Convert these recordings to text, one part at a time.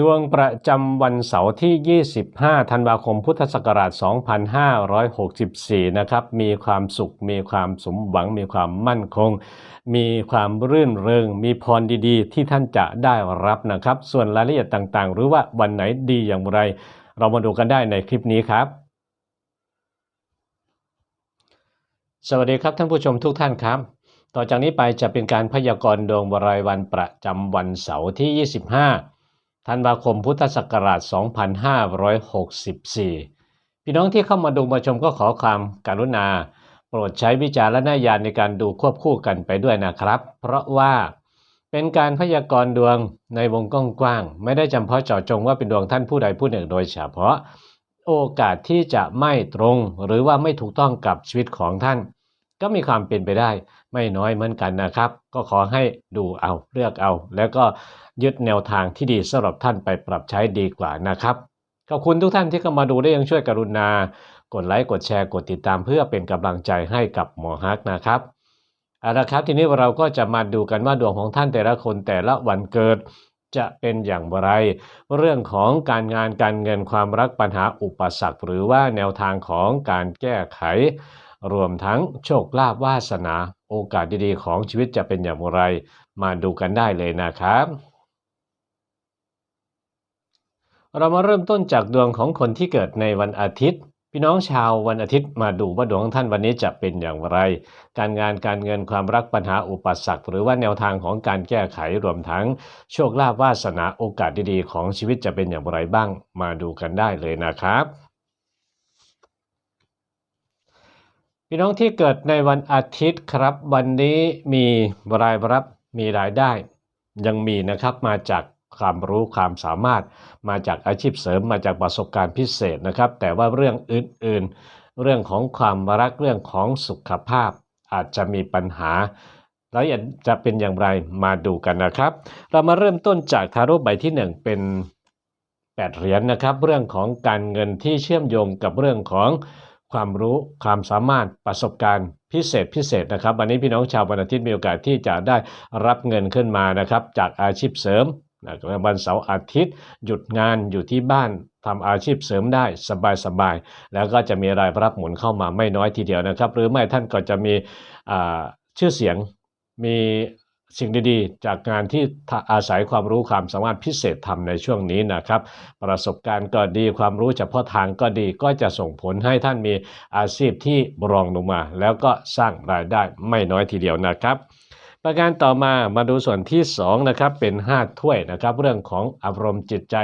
ดวงประจำวันเสาร์ที่ 25 ธันวาคม พุทธศักราช 2564 นะครับ มีความสุข มีความสมหวัง มีความมั่นคง มีความรื่นเริง มีพรดีๆ ที่ท่านจะได้รับนะครับ ส่วนรายละเอียดต่างๆ หรือว่าวันไหนดีอย่างไร เรามาดูกันได้ในคลิปนี้ครับ สวัสดีครับท่านผู้ชมทุกท่านครับต่อจากนี้ไปจะเป็นการพยากรณ์ดวงรายวันประจำวันเสาร์ที่ 25 ธันวาคมพุทธศักราช 2564 พี่น้องที่เข้ามาดูมาชมก็ขอความการุณา โปรดใช้วิจารณญาณในการดูควบคู่กันไปด้วยนะครับ เพราะว่าเป็นการพยากรณ์ดวงในวงกว้างๆไม่ได้จำเพาะเจาะจงว่าเป็นดวงท่านผู้ใดผู้หนึ่งโดยเฉพาะ โอกาสที่จะไม่ตรงหรือว่าไม่ถูกต้องกับชีวิตของท่าน ก็มีความเป็นไปได้ ไม่น้อยเหมือนกันนะครับ ก็ขอให้ดูเอาเลือกเอา แล้วก็ยึดแนวทางที่ดีสำหรับท่านไปปรับใช้ดีกว่านะครับขอบคุณทุกท่านที่เข้ามาดูได้ยังช่วยกรุณา กดไลค์กดแชร์กดติดตามเพื่อเป็นกำลังใจให้กับหมอฮักนะครับเอาละครับทีนี้เราก็จะมาดูกันว่าดวงของท่านแต่ละคนแต่ละวันเกิดจะเป็นอย่างไร เรื่องของการงานการเงินความรักปัญหาอุปสรรค หรือว่าแนวทางของการแก้ไข รวมทั้งโชคลาภวาสนาโอกาสดีๆ ของชีวิตจะเป็นอย่างไร มาดูกันได้เลยนะครับ เรามาเริ่มต้นจากดวงของคนที่เกิดในวันอาทิตย์ พี่น้องชาววันอาทิตย์มาดูว่าดวงของท่านวันนี้จะเป็นอย่างไร การงานการเงินความรักปัญหาอุปสรรค หรือว่าแนวทางของการแก้ไขรวมทั้งโชคลาภวาสนาโอกาสดีๆ ของชีวิตจะเป็นอย่างไรบ้าง มาดูกันได้เลยนะครับ พี่น้องที่เกิดในวันอาทิตย์ครับ วันนี้มีรายรับมีรายได้ ยังมีนะครับมาจากความรู้ความสามารถมาจากอาชีพเสริมมาจากประสบการณ์พิเศษนะครับ แต่ว่าเรื่องอื่นๆ เรื่องของความรักเรื่องของสุขภาพอาจจะมีปัญหา แล้วจะเป็นอย่างไรมาดูกันนะครับ เรามาเริ่มต้นจากทาโร่ใบที่ 1 เป็น8เหรียญนะครับ เรื่องของการเงินที่เชื่อมโยงกับเรื่องของ ความรู้ความสามารถประสบการณ์พิเศษพิเศษนะครับ วันนี้พี่น้องชาววันอาทิตย์มีโอกาสที่จะได้รับเงินขึ้นมานะครับ จากอาชีพเสริมนะวันเสาร์อาทิตย์ หยุดงานอยู่ที่บ้านทำอาชีพเสริมได้สบายๆแล้วก็จะมีรายรับหมุนเข้ามาไม่น้อยทีเดียวนะครับ หรือไม่ท่านก็จะมีชื่อเสียงมี สิ่งดีๆ จากงานที่อาศัยความรู้ความสามารถพิเศษทำในช่วงนี้นะครับ ประสบการณ์ก็ดีความรู้เฉพาะทางก็ดีก็จะส่งผลให้ท่านมีอาชีพที่รองลงมา แล้วก็สร้างรายได้ไม่น้อยทีเดียวนะครับประการต่อมามาดูส่วนที่2นะครับเป็น5ถ้วยนะครับเรื่องของอารมณ์จิตใจ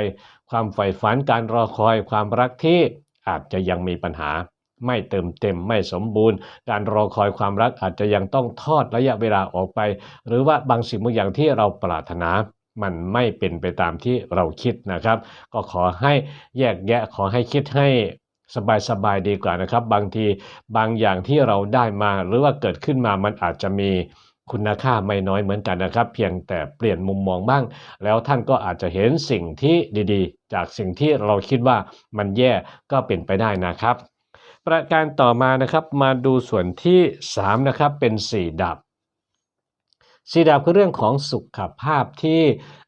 ความใฝ่ฝันการรอคอยความรักที่อาจจะยังมีปัญหา ไม่เติมเต็มไม่สมบูรณ์ การรอคอยความรักอาจจะยังต้องทอดระยะเวลาออกไป หรือว่าบางสิ่งบางอย่างที่เราปรารถนามันไม่เป็นไปตามที่เราคิดนะครับ ก็ขอให้แยกแยะขอให้คิดให้สบายๆดีกว่านะครับ บางทีบางอย่างที่เราได้มาหรือว่าเกิดขึ้นมามันอาจจะมีคุณค่าไม่น้อยเหมือนกันนะครับ เพียงแต่เปลี่ยนมุมมองบ้าง แล้วท่านก็อาจจะเห็นสิ่งที่ดีๆ จากสิ่งที่เราคิดว่ามันแย่ก็เป็นไปได้นะครับ ประการต่อมานะครับมาดูส่วนที่ 3 นะครับ เป็น 4 ดับ สีดาบคือเรื่องของสุขภาพที่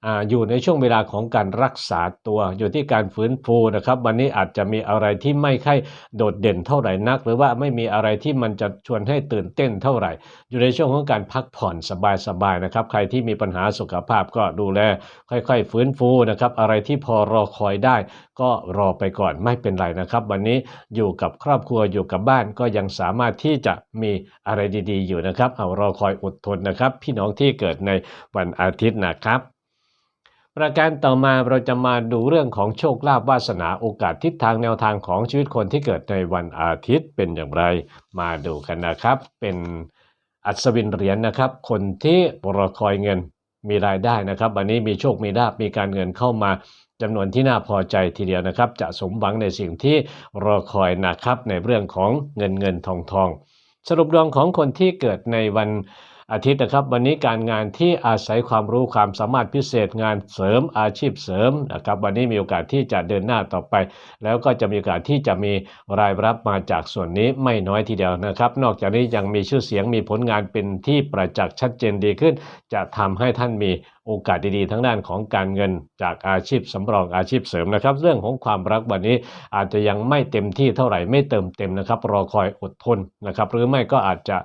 ออยู่ในช่วงเวลาของการรักษาตัว อยู่ที่การฟื้นฟูนะครับ วันนี้อาจจะมีอะไรที่ไม่ค่อยโดดเด่นเท่าไหร่นัก หรือว่าไม่มีอะไรที่มันจะชวนให้ตื่นเต้นเท่าไหร่ อยู่ในช่วงของการพักผ่อนสบายๆนะครับ ใครที่มีปัญหาสุขภาพก็ดูแล ค่อยๆ ฟื้นฟูนะครับ อะไรที่พอรอคอยได้ ก็รอไปก่อนไม่เป็นไรนะครับ วันนี้อยู่กับครอบครัวอยู่กับบ้านก็ยังสามารถที่จะมีอะไรดี ๆ อยู่นะครับ เอารอคอยอดทนนะครับพี่น้องของที่เกิดในวันอาทิตย์นะครับ ประการต่อมาเราจะมาดูเรื่องของโชคลาภวาสนาโอกาสทิศทางแนวทางของชีวิตคนที่เกิดในวันอาทิตย์เป็นอย่างไร มาดูกันนะครับ เป็นอัศวินเหรียญนะครับ คนที่รอคอยเงินมีรายได้นะครับ วันนี้มีโชคมีลาภมีการเงินเข้ามาจำนวนที่น่าพอใจทีเดียวนะครับ จะสมหวังในสิ่งที่รอคอยนะครับในเรื่องของเงินเงินทองทอง สรุปดวงของคนที่เกิดในวัน อาทิตย์นะครับวันนี้การงานที่อาศัยความรู้ความสามารถพิเศษงานเสริมอาชีพเสริมนะครับวันนี้มีโอกาสที่จะเดินหน้าต่อไป แล้วก็จะมีโอกาสที่จะมีรายรับมาจากส่วนนี้ไม่น้อยทีเดียวนะครับ นอกจากนี้ยังมีชื่อเสียงมีผลงานเป็นที่ประจักษ์ชัดเจนดีขึ้น จะทำให้ท่านมี โอกาสดีๆทั้งด้านของการเงินจากอาชีพสำรองอาชีพเสริมนะครับ เรื่องของความรักวันนี้อาจจะยังไม่เต็มที่เท่าไหร่ไม่เติมเต็มนะครับ รอคอยอดทนนะครับ หรือไม่ก็อาจจะ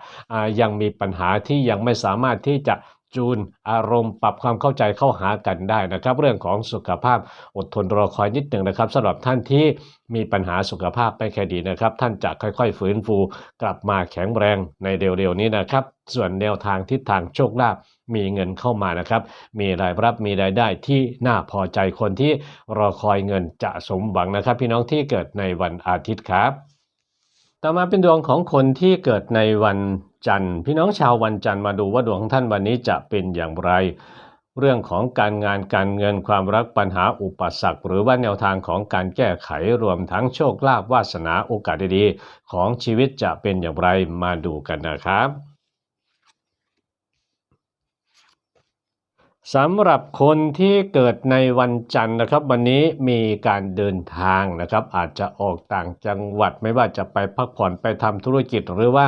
ยังมีปัญหาที่ยังไม่สามารถที่จะ จูนอารมณ์ปรับความเข้าใจเข้าหากันได้นะครับ เรื่องของสุขภาพอดทนรอคอยนิดหนึ่งนะครับสำหรับท่านที่มีปัญหาสุขภาพไม่ค่อยดีนะครับ ท่านจะค่อยๆ ฟื้นฟู กลับมาแข็งแรงในเร็วๆนี้นะครับ ส่วนแนวทางทิศทางโชคลาภมีเงินเข้ามานะครับ มีรายรับมีรายได้ที่น่าพอใจคนที่รอคอยเงินจะสมหวังนะครับ พี่น้องที่เกิดในวันอาทิตย์ครับ ต่อมาเป็นดวงของคนที่เกิดในวัน จันทร์ พี่น้องชาววันจันทร์มาดูว่าดวงของท่านวันนี้จะเป็นอย่างไร เรื่องของการงานการเงินความรักปัญหาอุปสรรค หรือว่าแนวทางของการแก้ไขรวมทั้งโชคลาภวาสนาโอกาสดีๆของชีวิตจะเป็นอย่างไรมาดูกันนะครับสำหรับคนที่เกิดในวันจันทร์นะครับ วันนี้มีการเดินทางนะครับ อาจจะออกต่างจังหวัดไม่ว่าจะไปพักผ่อนไปทำธุรกิจหรือว่า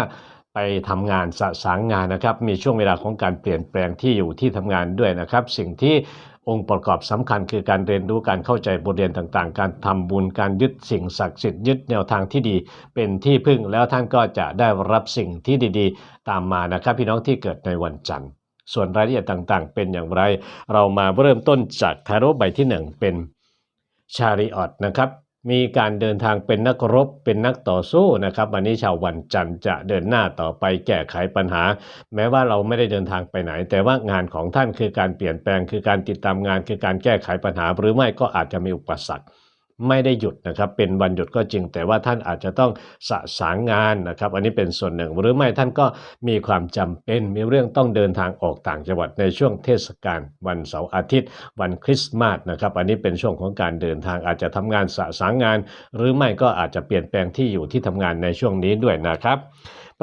ไปทำงานสะสางงานนะครับ มีช่วงเวลาของการเปลี่ยนแปลงที่อยู่ที่ทำงานด้วยนะครับ สิ่งที่องค์ประกอบสำคัญคือการเรียนรู้การเข้าใจบทเรียนต่างๆ การทำบุญการยึดสิ่งศักดิ์สิทธิ์ยึดแนวทางที่ดี เป็นที่พึ่งแล้วท่านก็จะได้รับสิ่งที่ดีๆ ตามมานะครับ พี่น้องที่เกิดในวันจันทร์ ส่วนรายละเอียดต่างๆ เป็นอย่างไร เรามาเริ่มต้นจากคาโรใบที่ 1 เป็นชาริออตนะครับ มีการเดินทางเป็นนักรบเป็นนักต่อสู้นะครับ วันนี้ชาววันจันทร์จะเดินหน้าต่อไปแก้ไขปัญหา แม้ว่าเราไม่ได้เดินทางไปไหน แต่ว่างานของท่านคือการเปลี่ยนแปลงคือการติดตามงานคือการแก้ไขปัญหา หรือไม่ก็อาจจะมีอุปสรรค ไม่ได้หยุดนะครับเป็นวันหยุดก็จริง แต่ว่าท่านอาจจะต้องสะสางงานนะครับอันนี้เป็นส่วนหนึ่ง หรือไม่ท่านก็มีความจำเป็นมีเรื่องต้องเดินทางออกต่างจังหวัดในช่วงเทศกาลวันเสาร์อาทิตย์ วันคริสต์มาสนะครับอันนี้เป็นช่วงของการเดินทางอาจจะทำงานสะสางงาน หรือไม่ก็อาจจะเปลี่ยนแปลงที่อยู่ที่ทำงานในช่วงนี้ด้วยนะครับ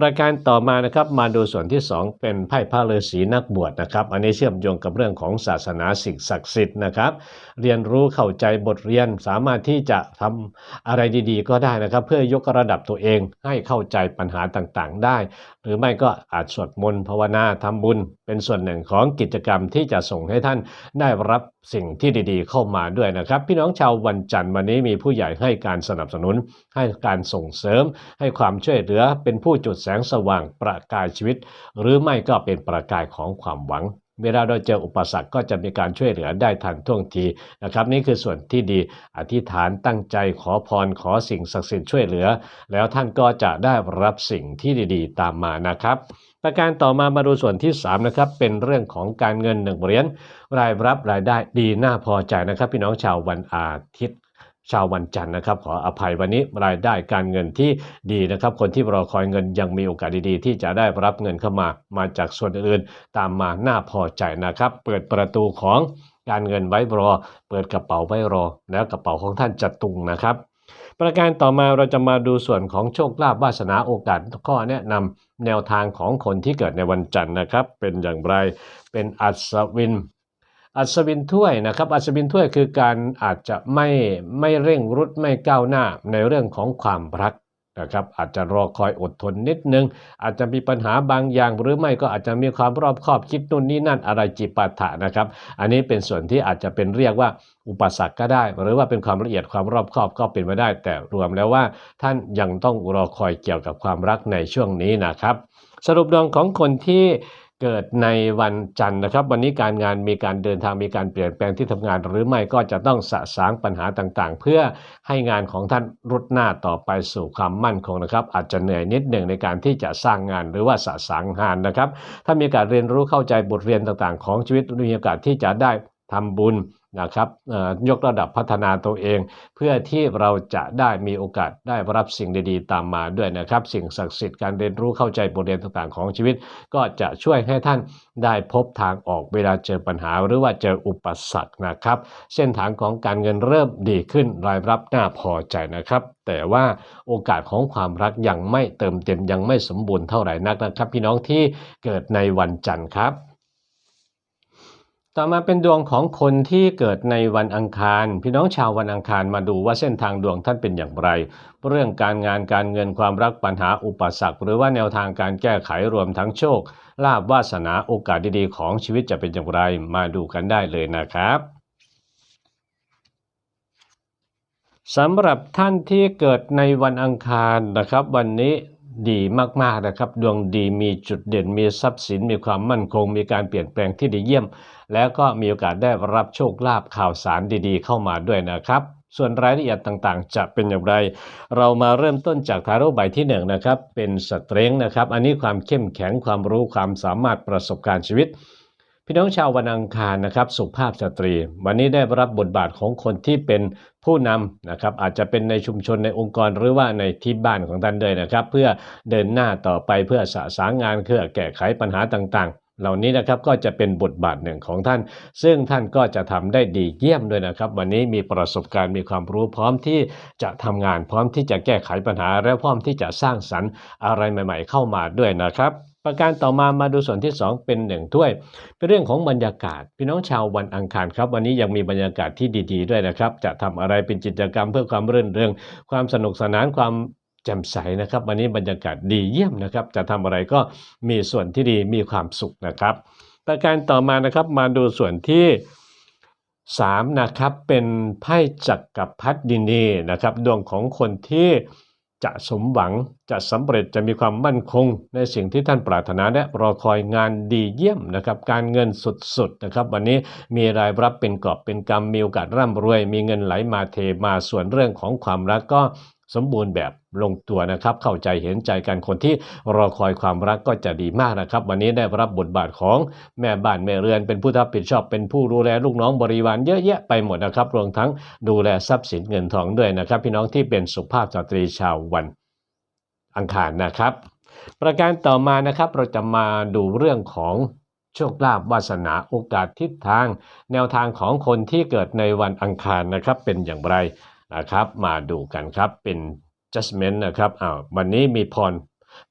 ประการต่อมานะครับมาดูส่วนที่ 2 เป็นไพ่พระฤาษีนักบวชนะครับ อันนี้เชื่อมโยงกับเรื่องของศาสนาสิ่งศักดิ์สิทธิ์นะครับ เรียนรู้เข้าใจบทเรียนสามารถที่จะทำอะไรดีๆ ก็ได้นะครับ เพื่อยกระดับตัวเองให้เข้าใจปัญหาต่างๆ ได้ หรือไม่ก็อาจสวดมนต์ภาวนาทำบุญ เป็นส่วนหนึ่งของกิจกรรมที่จะส่งให้ท่านได้รับสิ่งที่ดีๆ เข้ามาด้วยนะครับ พี่น้องชาววันจันทร์วันนี้มีผู้ใหญ่ให้การสนับสนุน ให้การส่งเสริม ให้ความช่วยเหลือเป็นผู้จุดแสงสว่างประกายชีวิต หรือไม่ก็เป็นประกายของความหวัง เวลาเราเจออุปสรรคก็จะมีการช่วยเหลือได้ทันท่วงทีนะครับ นี่คือส่วนที่ดีอธิษฐานตั้งใจขอพรขอสิ่งศักดิ์สิทธิ์ช่วยเหลือ แล้วท่านก็จะได้รับสิ่งที่ดีๆ ตามมานะครับประการต่อมามาดูส่วนที่3นะครับเป็นเรื่องของการเงินหนึ่งเหรียญรายรับรายได้ดีน่าพอใจนะครับ พี่น้องชาววันอาทิตย์ ชาววันจันทร์นะครับขออภัยวันนี้รายได้การเงินที่ดีนะครับ คนที่รอคอยเงินยังมีโอกาสดีๆ ที่จะได้รับเงินเข้ามามาจากส่วนอื่นตามมาน่าพอใจนะครับ เปิดประตูของการเงินไว้รอ เปิดกระเป๋าไว้รอ แล้วกระเป๋าของท่านจะตุงนะครับ ประการต่อมาเราจะมาดูส่วนของโชคลาภวาสนาโอกาสข้อแนะนำแนวทางของคนที่เกิดในวันจันทร์นะครับ เป็นอย่างไรเป็นอัศวิน อัศวินถ้วยนะครับอัศวินถ้วยคือการอาจจะไม่ไม่เร่งรุดไม่ก้าวหน้าในเรื่องของความรักนะครับอาจจะรอคอยอดทนนิดนึง อาจจะมีปัญหาบางอย่าง หรือไม่ก็อาจจะมีความรอบคอบคิดนู่นนี่นั่นอะไรจิปาถะนะครับ อันนี้เป็นส่วนที่อาจจะเป็นเรียกว่าอุปสรรคก็ได้ หรือว่าเป็นความละเอียดความรอบคอบก็เป็นไปได้ แต่รวมแล้วว่าท่านยังต้องรอคอยเกี่ยวกับความรักในช่วงนี้นะครับ สรุปดวงของคนที่ เกิดในวันจันทร์นะครับ วันนี้การงานมีการเดินทางมีการเปลี่ยนแปลงที่ทำงาน หรือไม่ก็จะต้องสะสางปัญหาต่างๆ เพื่อให้งานของท่านรุดหน้าต่อไปสู่ความมั่นคงนะครับ อาจจะเหนื่อยนิดหนึ่งในการที่จะสร้างงานหรือว่าสะสางงานนะครับ ถ้ามีการเรียนรู้เข้าใจบทเรียนต่างๆ ของชีวิตมีโอกาสที่จะได้ทำบุญ นะครับยกระดับพัฒนาตัวเอง เพื่อที่เราจะได้มีโอกาสได้รับสิ่งดีๆ ตามมาด้วยนะครับ สิ่งศักดิ์สิทธิ์การเรียนรู้เข้าใจบทเรียนต่างๆของชีวิต ก็จะช่วยให้ท่านได้พบทางออกเวลาเจอปัญหาหรือว่าเจออุปสรรคนะครับ เส้นทางของการเงินเริ่มดีขึ้นรายรับน่าพอใจนะครับ แต่ว่าโอกาสของความรักยังไม่เติมเต็มยังไม่สมบูรณ์เท่าไหร่นักนะครับ พี่น้องที่เกิดในวันจันทร์ครับ ต่อมาเป็นดวงของคนที่เกิดในวันอังคาร พี่น้องชาววันอังคารมาดูว่าเส้นทางดวงท่านเป็นอย่างไร เรื่องการงานการเงินความรักปัญหาอุปสรรค หรือว่าแนวทางการแก้ไขรวมทั้งโชคลาภวาสนาโอกาสดีๆ ของชีวิตจะเป็นอย่างไร มาดูกันได้เลยนะครับสำหรับท่านที่เกิดในวันอังคารนะครับ วันนี้ ดีมากๆนะครับ ดวงดีมีจุดเด่นมีทรัพย์สินมีความมั่นคง มีการเปลี่ยนแปลงที่ดีเยี่ยม แล้วก็มีโอกาสได้รับโชคลาภข่าวสารดีๆ เข้ามาด้วยนะครับ ส่วนรายละเอียดต่างๆ จะเป็นอย่างไร เรามาเริ่มต้นจากทาโร่ใบที่หนึ่งนะครับเป็นสเตรงนะครับ อันนี้ความเข้มแข็งความรู้ความสามารถประสบการณ์ชีวิตพี่น้องชาววันอังคารนะครับสุภาพสตรี วันนี้ได้รับบทบาทของคนที่เป็น ผู้นำนะครับอาจจะเป็นในชุมชนในองค์กรหรือว่าในที่บ้านของท่านด้วยนะครับ เพื่อเดินหน้าต่อไปเพื่อสะสางงานเพื่อแก้ไขปัญหาต่างๆ เหล่านี้นะครับก็จะเป็นบทบาทหนึ่งของท่าน ซึ่งท่านก็จะทำได้ดีเยี่ยมด้วยนะครับ วันนี้มีประสบการณ์มีความรู้พร้อมที่จะทำงานพร้อมที่จะแก้ไขปัญหา และพร้อมที่จะสร้างสรรค์อะไรใหม่ ๆ เข้ามาด้วยนะครับ ประการต่อมามาดูส่วนที่ 2 เป็นหนึ่งถ้วย เป็นเรื่องของบรรยากาศ พี่น้องชาววันอังคารครับ วันนี้ยังมีบรรยากาศที่ดี ๆ ด้วยนะครับ จะทำอะไรเป็นกิจกรรมเพื่อความรื่นเริงความสนุกสนานความ แจ่มใสนะครับ วันนี้บรรยากาศดีเยี่ยมนะครับ จะทำอะไรก็มีส่วนที่ดีมีความสุขนะครับ ประการต่อมานะครับมาดูส่วนที่3นะครับเป็นไพ่จักรกับพัดดินีนะครับ ดวงของคนที่จะสมหวังจะสำเร็จจะมีความมั่นคง ในสิ่งที่ท่านปรารถนาและรอคอยงานดีเยี่ยมนะครับ การเงินสุดๆนะครับ วันนี้มีรายรับเป็นกอบเป็นกำมีโอกาสร่ำรวย มีเงินไหลมาเทมาส่วนเรื่องของความรักก็ สมบูรณ์แบบลงตัวนะครับ เข้าใจเห็นใจกันคนที่รอคอยความรักก็จะดีมากนะครับ วันนี้ได้รับบทบาทของแม่บ้านแม่เรือน เป็นผู้รับผิดชอบเป็นผู้ดูแลลูกน้องบริวารเยอะแยะไปหมดนะครับรวมทั้งดูแลทรัพย์สินเงินทองด้วยนะครับ พี่น้องที่เป็นสุภาพสตรีชาววันอังคารนะครับ ประการต่อมานะครับเราจะมาดูเรื่องของโชคลาภวาสนาโอกาสทิศทาง แนวทางของคนที่เกิดในวันอังคารนะครับเป็นอย่างไร นะครับมาดูกันครับเป็น judgment นะครับอ้าววันนี้มีพร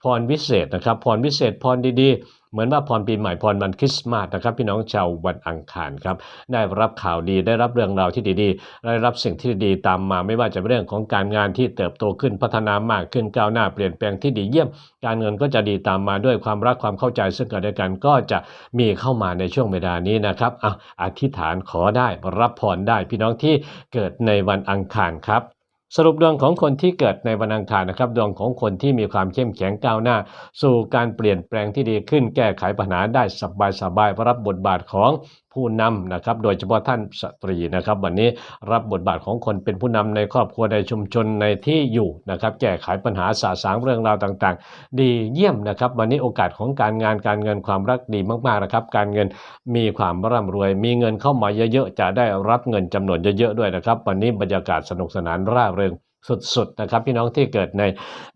พรวิเศษนะครับ พรวิเศษพรดีๆ เหมือนว่าพรปีใหม่พรวันคริสต์มาสนะครับ พี่น้องชาววันอังคารครับได้รับข่าวดีได้รับเรื่องราวที่ดีๆ ได้รับสิ่งที่ดีตามมา ไม่ว่าจะเป็นเรื่องของการงานที่เติบโตขึ้นพัฒนามากขึ้นก้าวหน้าเปลี่ยนแปลงที่ดีเยี่ยม การเงินก็จะดีตามมาด้วยความรักความเข้าใจซึ่งกันและกันก็จะมีเข้ามาในช่วงเวลานี้นะครับอะอธิษฐานขอได้รับพรได้พี่น้องที่เกิดในวันอังคารครับ สรุปดวงของคนที่เกิดในวันอังคารนะครับ ดวงของคนที่มีความเข้มแข็งก้าวหน้า สู่การเปลี่ยนแปลงที่ดีขึ้นแก้ไขปัญหาได้สบายสบายๆรับบทบาทของ ผู้นำนะครับโดยเฉพาะท่านสตรีนะครับวันนี้รับบทบาทของคนเป็นผู้นำในครอบครัวในชุมชนในที่อยู่นะครับแก้ไขปัญหาสาสางเรื่องราวต่างๆ ดีเยี่ยมนะครับวันนี้โอกาสของการงานการเงินความรักดีมากๆนะครับการเงินมีความร่ำรวย มีเงินเข้ามาเยอะๆจะได้รับเงินจำนวนเยอะๆด้วยนะครับวันนี้บรรยากาศสนุกสนานร่าเริง สุดๆนะครับพี่น้องที่เกิดใน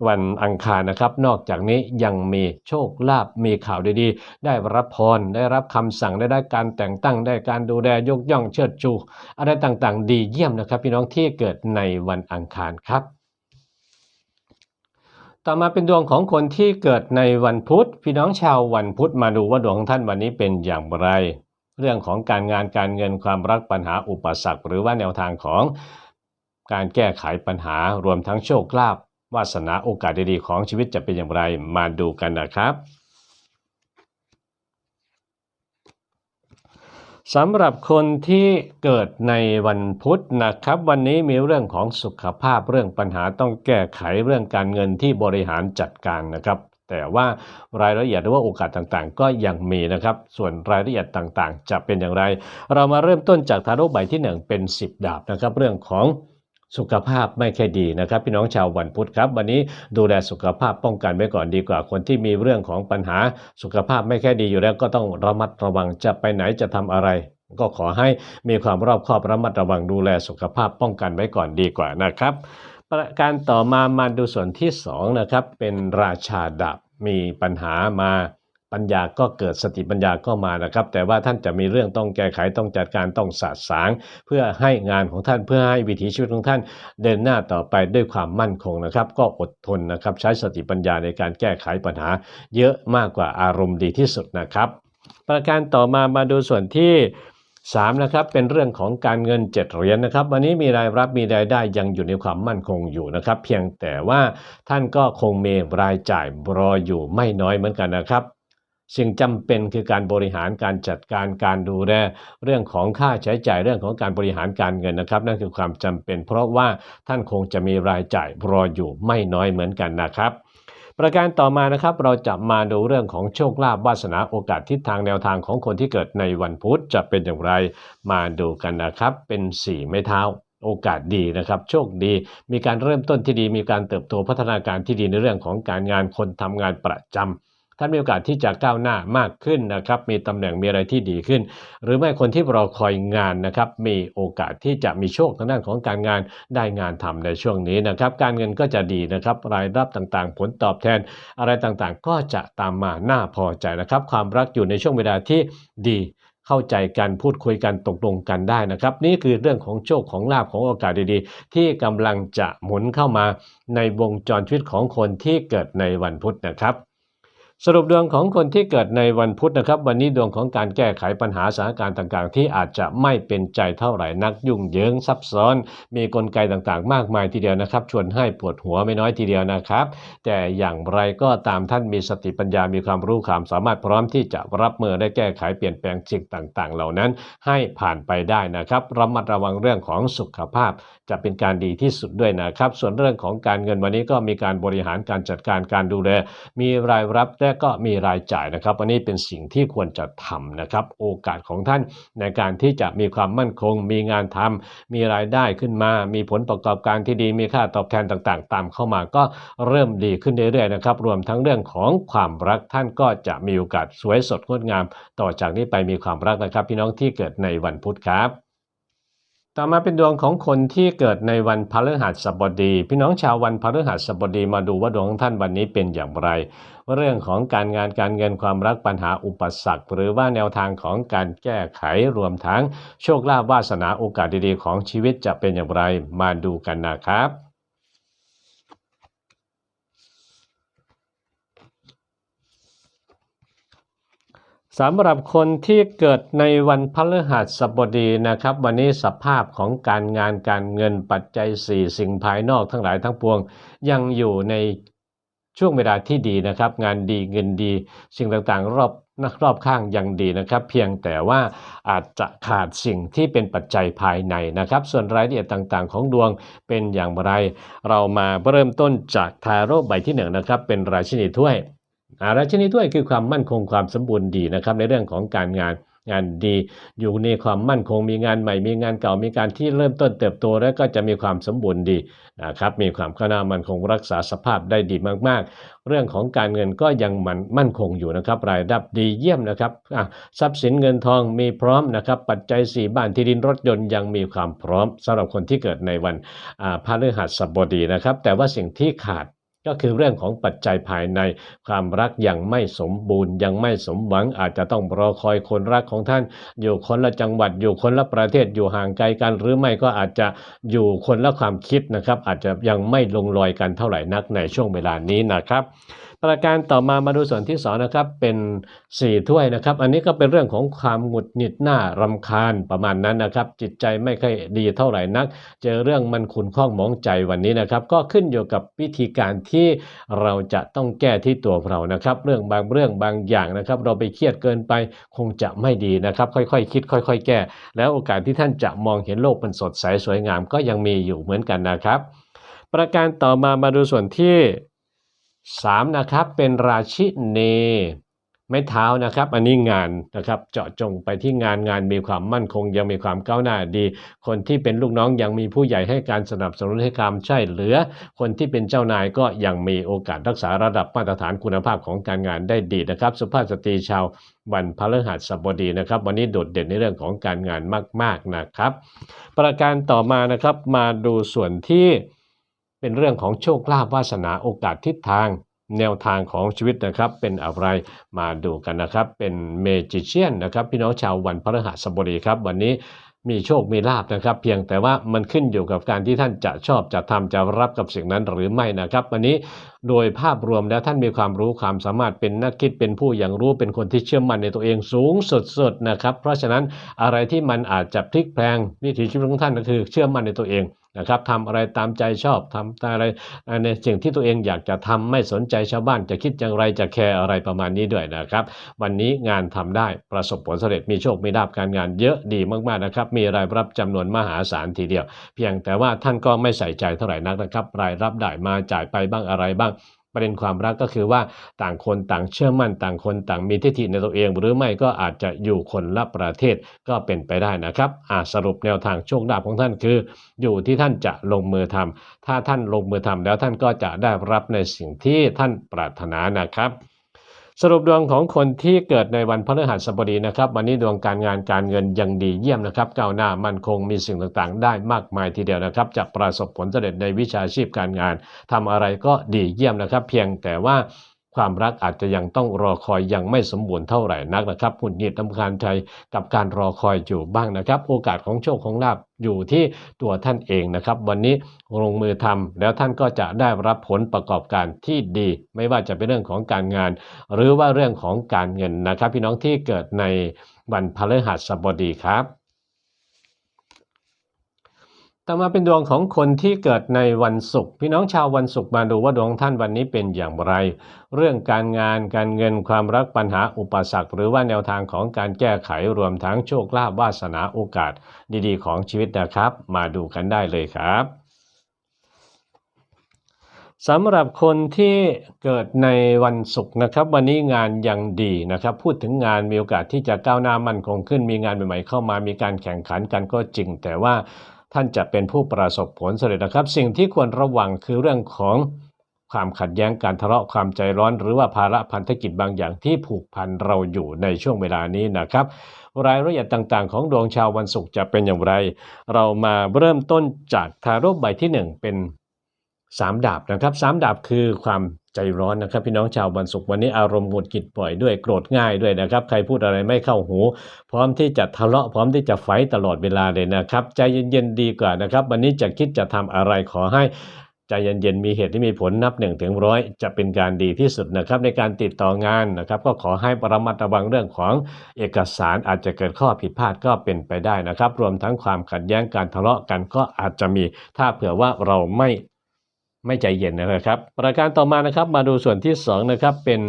วันอังคารนะครับ นอกจากนี้ยังมีโชคลาภมีข่าวดีๆ ได้รับพรได้รับคำสั่งได้ได้การแต่งตั้งได้การดูแลยกย่องเชิดชู อะไรต่างๆ ดีเยี่ยมนะครับ พี่น้องที่เกิดในวันอังคารครับต่อมาเป็นดวงของคนที่เกิดในวันพุธ พี่น้องชาววันพุธมาดูว่าดวงของท่านวันนี้เป็นอย่างไร เรื่องของการงานการเงินความรักปัญหาอุปสรรค หรือว่าแนวทางของ การแก้ไขปัญหารวมทั้งโชคลาภวาสนาโอกาสดีๆของชีวิตจะเป็นอย่างไรมาดูกันนะครับสำหรับคนที่เกิดในวันพุธนะครับ วันนี้มีเรื่องของสุขภาพเรื่องปัญหาต้องแก้ไขเรื่องการเงินที่บริหารจัดการนะครับ แต่ว่ารายละเอียดหรือว่าโอกาสต่างๆ ก็ยังมีนะครับ ส่วนรายละเอียดต่างๆ จะเป็นอย่างไร เรามาเริ่มต้นจากทาโร่ใบที่ 1 เป็น 10 ดาบนะครับ เรื่องของ สุขภาพไม่ค่อยดีนะครับ พี่น้องชาววันพุธครับ วันนี้ดูแลสุขภาพป้องกันไว้ก่อนดีกว่าคนที่มีเรื่องของปัญหาสุขภาพไม่ค่อยดีอยู่แล้วก็ต้องระมัดระวังจะไปไหนจะทำอะไร ก็ขอให้มีความรอบคอบระมัดระวังดูแลสุขภาพป้องกันไว้ก่อนดีกว่านะครับ ประการต่อมามาดูส่วนที่2นะครับเป็นราชาดาบมีปัญหามา ปัญญาก็เกิดสติปัญญาก็มานะครับ แต่ว่าท่านจะมีเรื่องต้องแก้ไขต้องจัดการต้องสาสาง เพื่อให้งานของท่านเพื่อให้วิถีชีวิตของท่านเดินหน้าต่อไปด้วยความมั่นคงนะครับ ก็อดทนนะครับ ใช้สติปัญญาในการแก้ไขปัญหา เยอะมากกว่าอารมณ์ดีที่สุดนะครับ ประการต่อมามาดูส่วนที่สามนะครับเป็นเรื่องของการเงินเจ็ดเหรียญนะครับ วันนี้มีรายรับมีรายได้ยังอยู่ในความมั่นคงอยู่นะครับ เพียงแต่ว่าท่านก็คงมีรายจ่ายรออยู่ไม่น้อยเหมือนกันนะครับ สิ่งจำเป็นคือการบริหารการจัดการการดูแลเรื่องของค่าใช้จ่ายเรื่องของการบริหารการเงินนะครับ นั่นคือความจำเป็น เพราะว่าท่านคงจะมีรายจ่ายรออยู่ไม่น้อยเหมือนกันนะครับประการต่อมานะครับเราจะมาดูเรื่องของโชคลาภวาสนาโอกาสทิศทางแนวทางของคนที่เกิดในวันพุธจะเป็นอย่างไรมาดูกันนะครับ เป็นสี่ไม้เท้าโอกาสดีนะครับ โชคดี มีการเริ่มต้นที่ดี มีการเติบโตพัฒนาการที่ดีในเรื่องของการงานคนทำงานประจำ ท่านมีโอกาสที่จะก้าวหน้ามากขึ้นนะครับ มีตำแหน่งมีอะไรที่ดีขึ้น หรือไม่คนที่รอคอยงานนะครับ มีโอกาสที่จะมีโชคทางด้านของการงานได้งานทำในช่วงนี้นะครับ การเงินก็จะดีนะครับ รายรับต่างๆ ผลตอบแทนอะไรต่างๆ ก็จะตามมาน่าพอใจนะครับ ความรักอยู่ในช่วงเวลาที่ดีเข้าใจกันพูดคุยกันตกลงกันได้นะครับ นี่คือเรื่องของโชคของลาภของโอกาสดีๆ ที่กำลังจะหมุนเข้ามาในวงจรชีวิตของคนที่เกิดในวันพุธนะครับ สรุปดวงของคนที่เกิดในวันพุธนะครับ วันนี้ดวงของการแก้ไขปัญหาสถานการณ์ต่างๆ ที่อาจจะไม่เป็นใจเท่าไหร่นักยุ่งเหยิงซับซ้อน มีกลไกต่างๆ มากมายทีเดียวนะครับ ชวนให้ปวดหัวไม่น้อยทีเดียวนะครับ แต่อย่างไรก็ตามท่านมีสติปัญญามีความรู้ความสามารถพร้อมที่จะรับมือได้แก้ไขเปลี่ยนแปลงสิ่งต่างๆ เหล่านั้น ให้ผ่านไปได้นะครับระมัดระวังเรื่องของสุขภาพ จะเป็นการดีที่สุดด้วยนะครับ ส่วนเรื่องของการเงินวันนี้ก็มีการบริหารการจัดการการดูแลมีรายรับและก็มีรายจ่ายนะครับวันนี้เป็นสิ่งที่ควรจะทำนะครับ โอกาสของท่านในการที่จะมีความมั่นคง มีงานทำมีรายได้ขึ้นมา มีผลประกอบการที่ดีมีค่าตอบแทนต่างๆ ตามเข้ามาก็เริ่มดีขึ้นเรื่อยๆนะครับรวมทั้งเรื่องของความรักท่านก็จะมีโอกาสสวยสดงดงาม ต่อจากนี้ไปมีความรักนะครับ พี่น้องที่เกิดในวันพุธครับ ต่อมาเป็นดวงของคนที่เกิดในวันพฤหัสบดี พี่น้องชาววันพฤหัสบดีมาดูว่าดวงของท่านวันนี้เป็นอย่างไร เรื่องของการงานการเงินความรักปัญหาอุปสรรค หรือว่าแนวทางของการแก้ไขรวมทั้งโชคลาภวาสนาโอกาสดีๆ ของชีวิตจะเป็นอย่างไร มาดูกันนะครับ สำหรับคนที่เกิดในวันพฤหัสบดีนะครับ วันนี้สภาพของการงานการเงินปัจจัย 4 สิ่งภายนอกทั้งหลายทั้งปวง ยังอยู่ในช่วงเวลาที่ดีนะครับ งานดีเงินดี สิ่งต่างๆ รอบนักรอบข้างยังดีนะครับ เพียงแต่ว่าอาจจะขาดสิ่งที่เป็นปัจจัยภายในนะครับ ส่วนรายละเอียดต่างๆ ของดวงเป็นอย่างไร เรามาเริ่มต้นจากทาโร่ใบที่หนึ่งนะครับเป็นราชินีถ้วย ราชินีถ้วยคือความมั่นคงความสมบูรณ์ดีนะครับในเรื่องของการงานงานดีอยู่ในความมั่นคงมีงานใหม่ มีงานเก่ามีการที่เริ่มต้นเติบโตแล้วก็จะมีความสมบูรณ์ดีนะครับมีความก้าวหน้ามั่นคงรักษาสภาพได้ดีมากๆ เรื่องของการเงินก็ยังมันมั่นคงอยู่นะครับรายรับดีเยี่ยมนะครับทรัพย์สินเงินทองมีพร้อมนะครับปัจจัยสี่บ้านที่ดินรถยนต์ยังมีความพร้อมสำหรับคนที่เกิดในวันอ่าพฤหัสบดีนะครับแต่ว่าสิ่งที่ขาด ก็คือเรื่องของปัจจัยภายในความรักยังไม่สมบูรณ์ ยังไม่สมหวังอาจจะต้องรอคอยคนรักของท่าน อยู่คนละจังหวัดอยู่คนละประเทศอยู่ห่างไกลกัน หรือไม่ก็อาจจะอยู่คนละความคิดนะครับ อาจจะยังไม่ลงรอยกันเท่าไหร่นักในช่วงเวลานี้นะครับ ประการต่อมามาดูส่วนที่สองนะครับเป็นสี่ถ้วยนะครับ อันนี้ก็เป็นเรื่องของความหงุดหงิดหน้ารำคาญประมาณนั้นนะครับ จิตใจไม่ค่อยดีเท่าไหร่นัก เจอเรื่องมันขุนข้องหมองใจวันนี้นะครับ ก็ขึ้นอยู่กับวิธีการที่เราจะต้องแก้ที่ตัวเรานะครับ เรื่องบางเรื่องบางอย่างนะครับ เราไปเครียดเกินไปคงจะไม่ดีนะครับ ค่อยๆคคิด ค่อย ๆ แก้ แล้วโอกาสที่ท่านจะมองเห็นโลกมันสดใสสวยงามก็ยังมีอยู่เหมือนกันนะครับ ประการต่อมามาดูส่วนที่ สามนะครับเป็นราชิเนไม้เท้านะครับ อันนี้งานนะครับเจาะจงไปที่งานงานมีความมั่นคง ยังมีความก้าวหน้าดี คนที่เป็นลูกน้องยังมีผู้ใหญ่ให้การสนับสนุนให้ความช่วยเหลือ คนที่เป็นเจ้านายก็ยังมีโอกาสรักษาระดับมาตรฐานคุณภาพของการงานได้ดีนะครับ สุภาพสตรีชาววันพฤหัสบดีนะครับ วันนี้โดดเด่นในเรื่องของการงานมาก ๆนะครับ ประการต่อมานะครับมาดูส่วนที่ เป็นเรื่องของโชคลาภวาสนาโอกาสทิศทาง แนวทางของชีวิตนะครับเป็นอะไรมาดูกันนะครับ เป็นเมจิเชียนนะครับพี่น้องชาววันพฤหัสบดีครับ วันนี้มีโชค มีลาบนะครับ เพียงแต่ว่ามันขึ้นอยู่กับการที่ท่านจะชอบจะทำจะรับกับสิ่งนั้นหรือไม่นะครับ วันนี้โดยภาพรวมแล้วท่านมีความรู้ความสามารถเป็นนักคิดเป็นผู้อย่างรู้เป็นคนที่เชื่อมั่นในตัวเองสูงสุดๆนะครับ เพราะฉะนั้นอะไรที่มันอาจจะพลิกแปลงวิถีชีวิตของท่านก็คือเชื่อมั่นในตัวเอง นะครับทำอะไรตามใจชอบทำอะไรในสิ่งที่ตัวเองอยากจะทำไม่สนใจชาวบ้านจะคิดอย่างไรจะแคร์อะไรประมาณนี้ด้วยนะครับ วันนี้งานทำได้ประสบผลสำเร็จมีโชคมีลาบการงานเยอะดีมากๆนะครับ มีรายรับจำนวนมหาศาลทีเดียว เพียงแต่ว่าท่านก็ไม่ใส่ใจเท่าไหร่นักนะครับ รายรับได้มาจ่ายไปบ้างอะไรบ้าง ประเด็นความรักก็คือว่าต่างคนต่างเชื่อมั่น ต่างคนต่างมีทิฏฐิในตัวเอง หรือไม่ก็อาจจะอยู่คนละประเทศก็เป็นไปได้นะครับอาสรุปแนวทางโชคดาบของท่านคือ อยู่ที่ท่านจะลงมือทำถ้าท่านลงมือทำแล้วท่านก็จะได้รับในสิ่งที่ท่านปรารถนานะครับ สรุปดวงของคนที่เกิดในวันพฤหัสบดีนะครับ วันนี้ดวงการงานการเงินยังดีเยี่ยมนะครับก้าวหน้ามั่นคงมีสิ่งต่างๆ ได้มากมายทีเดียวนะครับจะประสบผลสำเร็จในวิชาชีพการงานทำอะไรก็ดีเยี่ยมนะครับ เพียงแต่ว่า ความรักอาจจะยังต้องรอคอยยังไม่สมบูรณ์เท่าไหร่นักนะครับหุ่นหงิดลำคาญใจกับการรอคอยอยู่บ้างนะครับ โอกาสของโชคของลาภอยู่ที่ตัวท่านเองนะครับ วันนี้ลงมือทำแล้วท่านก็จะได้รับผลประกอบการที่ดี ไม่ว่าจะเป็นเรื่องของการงาน หรือว่าเรื่องของการเงินนะครับ พี่น้องที่เกิดในวันพฤหัสบดีครับ ต่อมาเป็นดวงของคนที่เกิดในวันศุกร์พี่น้องชาววันศุกร์มาดูว่าดวงท่านวันนี้เป็นอย่างไร เรื่องการงานการเงินความรักปัญหาอุปสรรค หรือว่าแนวทางของการแก้ไขรวมทั้งโชคลาภวาสนาโอกาสดีๆ ของชีวิตนะครับ มาดูกันได้เลยครับสำหรับคนที่เกิดในวันศุกร์นะครับ วันนี้งานยังดีนะครับ พูดถึงงานมีโอกาสที่จะก้าวหน้ามั่นคงขึ้น มีงานใหม่ๆเข้ามามีการแข่งขันกันก็จริง แต่ว่า ท่านจะเป็นผู้ประสบผลสำเร็จนะครับ สิ่งที่ควรระวังคือเรื่องของความขัดแย้งการทะเลาะความใจร้อน หรือว่าภาระพันธกิจบางอย่างที่ผูกพันเราอยู่ในช่วงเวลานี้นะครับ รายละเอียดต่างๆ ของดวงชาววันศุกร์จะเป็นอย่างไร เรามาเริ่มต้นจากทาโร่ใบที่หนึ่งเป็น สามดาบนะครับสามดาบคือความใจร้อนนะครับ พี่น้องชาววันศุกร์วันนี้อารมณ์หงุดหงิดบ่อยด้วยโกรธง่ายด้วยนะครับ ใครพูดอะไรไม่เข้าหู พร้อมที่จะทะเลาะพร้อมที่จะไฟตลอดเวลาเลยนะครับ ใจเย็นๆดีกว่านะครับ วันนี้จะคิดจะทำอะไรขอให้ใจเย็นๆมีเหตุที่มีผลนับ1นถึงร้อยจะเป็นการดีที่สุดนะครับในการติดต่องานนะครับ ก็ขอให้ระมัดระวังเรื่องของเอกสารอาจจะเกิดข้อผิดพลาดก็เป็นไปได้นะครับ รวมทั้งความขัดแย้งการทะเลาะกันก็อาจจะมีถ้าเผื่อว่าเราไม่ ไม่ใจเย็นนะครับ ประการต่อมานะครับมาดูส่วนที่2นะครับเป็น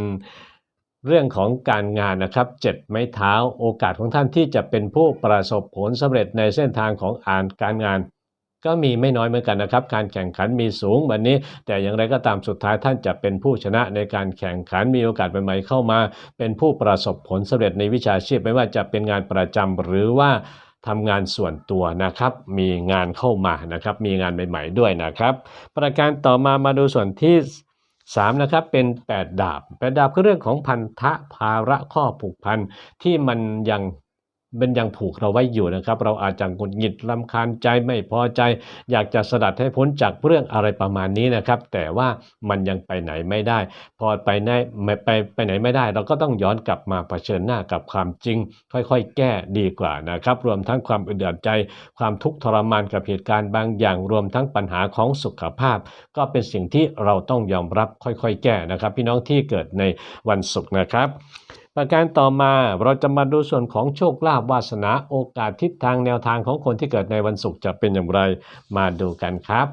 เรื่องของการงานนะครับเจ็ดไม้เท้าโอกาสของท่านที่จะเป็นผู้ประสบผลสำเร็จในเส้นทางของอ่านการงาน ก็มีไม่น้อยเหมือนกันนะครับ การแข่งขันมีสูงแบบนี้ แต่อย่างไรก็ตามสุดท้ายท่านจะเป็นผู้ชนะในการแข่งขันมีโอกาสใหม่ๆเข้ามา เป็นผู้ประสบผลสำเร็จในวิชาชีพไม่ว่าจะเป็นงานประจำหรือว่า ทำงานส่วนตัวนะครับ มีงานเข้ามานะครับ มีงานใหม่ๆด้วยนะครับ ประการต่อมามาดูส่วนที่3นะครับเป็น 8 ดาบ 8 ดาบคือเรื่องของพันธะภาระข้อผูกพันที่มันยัง มันยังผูกเราไว้อยู่นะครับ เราอาจจะหงุดหงิดลำคาญใจไม่พอใจ อยากจะสลัดให้พ้นจากเรื่องอะไรประมาณนี้นะครับ แต่ว่ามันยังไปไหนไม่ได้ พอไปไหนไม่ไปไปไหนไม่ได้ เราก็ต้องย้อนกลับมาเผชิญหน้ากับความจริง ค่อยๆ แก้ดีกว่านะครับ รวมทั้งความอึดอัดใจ ความทุกข์ทรมานกับเหตุการณ์บางอย่าง รวมทั้งปัญหาของสุขภาพ ก็เป็นสิ่งที่เราต้องยอมรับค่อยๆ แก้นะครับ พี่น้องที่เกิดในวันศุกร์นะครับ ประการต่อมาเราจะมาดูส่วนของโชคลาภวาสนาโอกาสทิศทางแนวทางของคนที่เกิดในวันศุกร์จะเป็นอย่างไร มาดูกันครับ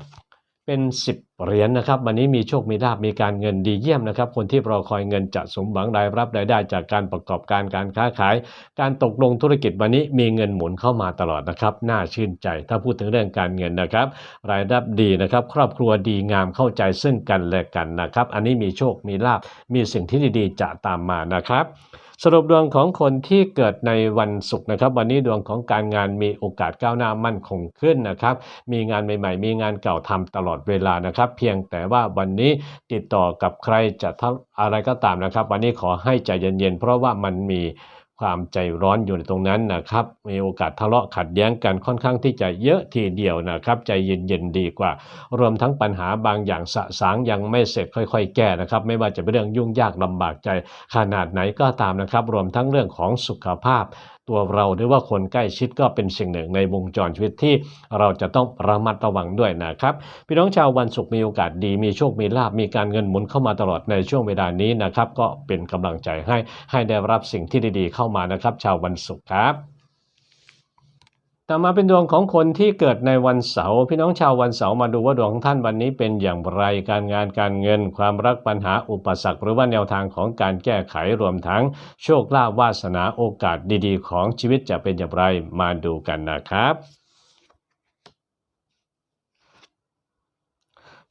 เป็น 10 เหรียญนะครับวันนี้มีโชคมีลาภมีการเงินดีเยี่ยมนะครับ คนที่รอคอยเงินจะสมหวังรายรับรายได้จากการประกอบการการค้าขาย การตกลงธุรกิจวันนี้มีเงินหมุนเข้ามาตลอดนะครับ น่าชื่นใจถ้าพูดถึงเรื่องการเงินนะครับ รายรับดีนะครับ ครอบครัวดีงามเข้าใจซึ่งกันและกันนะครับ อันนี้มีโชคมีลาภมีสิ่งที่ดีๆจะตามมานะครับ สรุปดวงของคนที่เกิดในวันศุกร์นะครับ วันนี้ดวงของการงานมีโอกาสก้าวหน้ามั่นคงขึ้นนะครับ มีงานใหม่ ๆ มีงานเก่าทำตลอดเวลานะครับ เพียงแต่ว่าวันนี้ติดต่อกับใครจะทำอะไรก็ตามนะครับ วันนี้ขอให้ใจเย็นๆเพราะว่ามันมี ความใจร้อนอยู่ในตรงนั้นนะครับ มีโอกาสทะเลาะขัดแย้งกันค่อนข้างที่จะเยอะทีเดียวนะครับ ใจเย็นๆดีกว่า รวมทั้งปัญหาบางอย่างสะสางยังไม่เสร็จค่อย ๆ แก้นะครับ ไม่ว่าจะเป็นเรื่องยุ่งยากลำบากใจขนาดไหนก็ตามนะครับ รวมทั้งเรื่องของสุขภาพ ตัวเราหรือว่าคนใกล้ชิดก็เป็นสิ่งหนึ่งในวงจรชีวิตที่เราจะต้องระมัดระวังด้วยนะครับ พี่น้องชาววันศุกร์มีโอกาสดี มีโชค มีลาบมีการเงินหมุนเข้ามาตลอดในช่วงเวลานี้นะครับ ก็เป็นกำลังใจให้ให้ได้รับสิ่งที่ดีๆเข้ามานะครับ ชาววันศุกร์ครับ ต่อมาเป็นดวงของคนที่เกิดในวันเสาร์พี่น้องชาววันเสาร์มาดูว่าดวงของท่านวันนี้เป็นอย่างไรการงานการเงิน ความรักปัญหาอุปสรรค หรือว่าแนวทางของการแก้ไขรวมทั้งโชคลาภวาสนาโอกาสดีๆ ของชีวิตจะเป็นอย่างไรมาดูกันนะครับ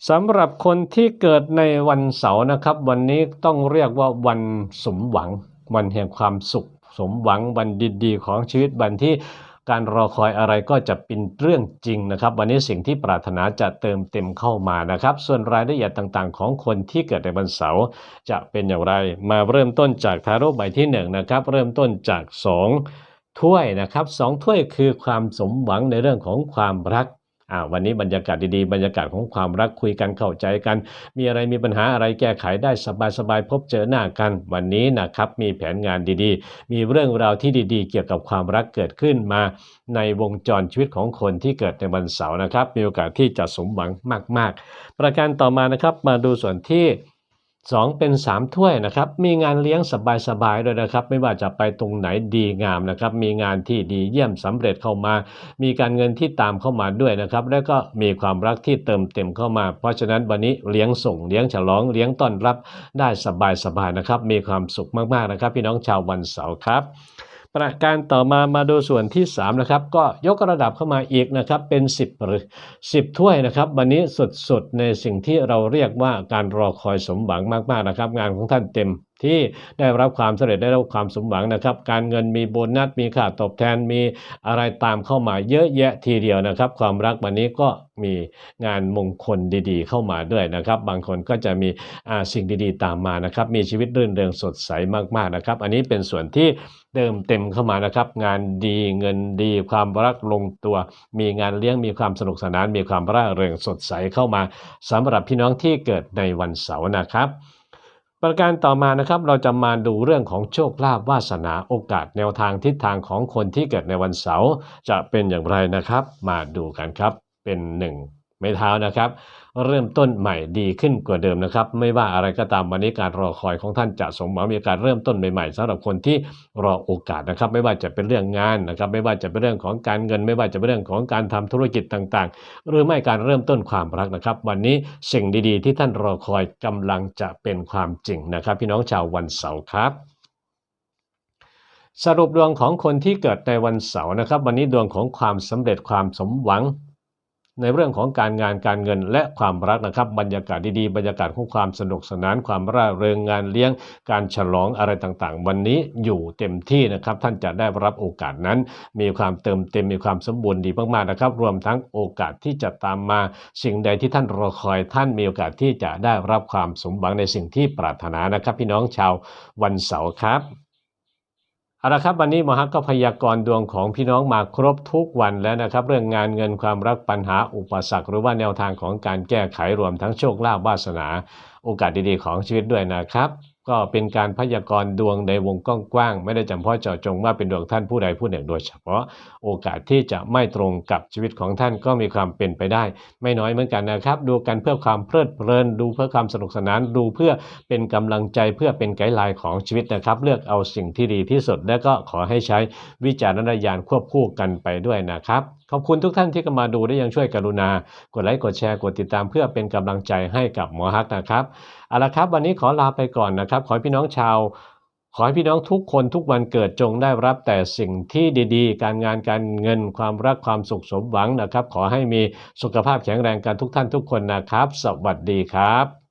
สำหรับคนที่เกิดในวันเสาร์นะครับ วันนี้ต้องเรียกว่าวันสมหวัง วันแห่งความสุข สมหวังวันดีๆ ของชีวิตวันที่ การรอคอยอะไรก็จะเป็นเรื่องจริงนะครับ วันนี้สิ่งที่ปรารถนาจะเติมเต็มเข้ามานะครับ ส่วนรายละเอียดต่างๆ ของคนที่เกิดในวันเสาร์จะเป็นอย่างไร มาเริ่มต้นจากทาโร่ใบที่1นะครับเริ่มต้นจาก 2 ถ้วยนะครับสองถ้วยคือความสมหวังในเรื่องของความรัก อ่าวันนี้บรรยากาศดีๆ บรรยากาศของความรักคุยกันเข้าใจกัน มีอะไรมีปัญหาอะไรแก้ไขได้สบายๆพบเจอหน้ากัน วันนี้นะครับมีแผนงานดีๆ มีเรื่องราวที่ดีๆ เกี่ยวกับความรักเกิดขึ้นมา ในวงจรชีวิตของคนที่เกิดในวันเสาร์นะครับ มีโอกาสที่จะสมหวังมาก ๆ ประการต่อมานะครับมาดูส่วนที่ 2 เป็น 3 ถ้วยนะครับ มีงานเลี้ยงสบายๆด้วยนะครับ ไม่ว่าจะไปตรงไหนดีงามนะครับ มีงานที่ดีเยี่ยมสำเร็จเข้ามา มีการเงินที่ตามเข้ามาด้วยนะครับ แล้วก็มีความรักที่เติมเต็มเข้ามา เพราะฉะนั้นวันนี้เลี้ยงส่งเลี้ยงฉลองเลี้ยงต้อนรับได้สบายๆนะครับ มีความสุขมากๆนะครับ พี่น้องชาววันเสาร์ครับ ประการต่อมามาดูส่วนที่3นะครับก็ยกระดับเข้ามาอีกนะครับเป็น 10 หรือ 10 ถ้วยนะครับ วันนี้สุดๆในสิ่งที่เราเรียกว่าการรอคอยสมหวังมากๆนะครับ งานของท่านเต็มที่ได้รับความสำเร็จได้รับความสมหวังนะครับ การเงินมีโบนัสมีค่าตอบแทนมีอะไรตามเข้ามาเยอะแยะทีเดียวนะครับ ความรักวันนี้ก็มีงานมงคลดีๆ เข้ามาด้วยนะครับ บางคนก็จะมีสิ่งดีๆ ตามมานะครับ มีชีวิตรื่นเริงสดใสมากๆนะครับ อันนี้เป็นส่วนที่ เติมเต็มเข้ามานะครับ งานดีเงินดีความรักลงตัว มีงานเลี้ยงมีความสนุกสนาน มีความร่าเริงสดใสเข้ามาสำหรับพี่น้องที่เกิดในวันเสาร์นะครับประการต่อมานะครับเราจะมาดูเรื่องของโชคลาภวาสนาโอกาสแนวทางทิศทางของคนที่เกิดในวันเสาร์จะเป็นอย่างไรนะครับ มาดูกันครับเป็นหนึ่ง ไม้เท้านะครับ เริ่มต้นใหม่ดีขึ้นกว่าเดิมนะครับ ไม่ว่าอะไรก็ตามวันนี้การรอคอยของท่านจะสมหวังมีการเริ่มต้นใหม่ๆสำหรับคนที่รอโอกาสนะครับ ไม่ว่าจะเป็นเรื่องงานนะครับ ไม่ว่าจะเป็นเรื่องของการเงิน ไม่ว่าจะเป็นเรื่องของการทำธุรกิจต่างๆ หรือไม่การเริ่มต้นความรักนะครับ วันนี้สิ่งดีๆ ที่ท่านรอคอยกำลังจะเป็นความจริงนะครับ พี่น้องชาววันเสาร์ครับสรุปดวงของคนที่เกิดในวันเสาร์นะครับ วันนี้ดวงของความสำเร็จความสมหวัง ในเรื่องของการงานการเงินและความรักนะครับ บรรยากาศดีๆ บรรยากาศของความสนุกสนานความร่าเริงงานเลี้ยง การฉลองอะไรต่างๆ วันนี้อยู่เต็มที่นะครับ ท่านจะได้รับโอกาสนั้น มีความเติมเต็มมีความสมบูรณ์ดีมากๆนะครับ รวมทั้งโอกาสที่จะตามมาสิ่งใดที่ท่านรอคอยท่านมีโอกาสที่จะได้รับความสมหวังในสิ่งที่ปรารถนานะครับ พี่น้องชาววันเสาร์ครับ เอาละครับวันนี้หมอฮักก็พยากรณ์ดวงของพี่น้องมาครบทุกวันแล้วนะครับ เรื่องงานเงินความรักปัญหาอุปสรรคหรือว่าแนวทางของการแก้ไขรวมทั้งโชคลาภวาสนา โอกาสดีๆของชีวิตด้วยนะครับ ก็เป็นการพยากรณ์ดวงในวงกว้างๆไม่ได้จำเพาะเจาะจงว่าเป็นดวงท่านผู้ใดผู้หนึ่งโดยเฉพาะ โอกาสที่จะไม่ตรงกับชีวิตของท่านก็มีความเป็นไปได้ ไม่น้อยเหมือนกันนะครับ ดูกันเพื่อความเพลิดเพลิน ดูเพื่อความสนุกสนาน ดูเพื่อเป็นกำลังใจเพื่อเป็นไกด์ไลน์ของชีวิตนะครับ เลือกเอาสิ่งที่ดีที่สุด และก็ขอให้ใช้วิจารณญาณควบคู่กันไปด้วยนะครับขอบคุณทุกท่านที่เข้ามาดูและยังช่วยกรุณา กดไลค์กดแชร์กดติดตามเพื่อเป็นกำลังใจให้กับหมอฮักนะครับ เอาละครับวันนี้ขอลาไปก่อนนะครับ ขอให้พี่น้องชาว ขอให้พี่น้องทุกคนทุกวันเกิดจงได้รับแต่สิ่งที่ดีๆ การงานการเงินความรักความสุขสมหวังนะครับ ขอให้มีสุขภาพแข็งแรงกันทุกท่านทุกคนนะครับ สวัสดีครับ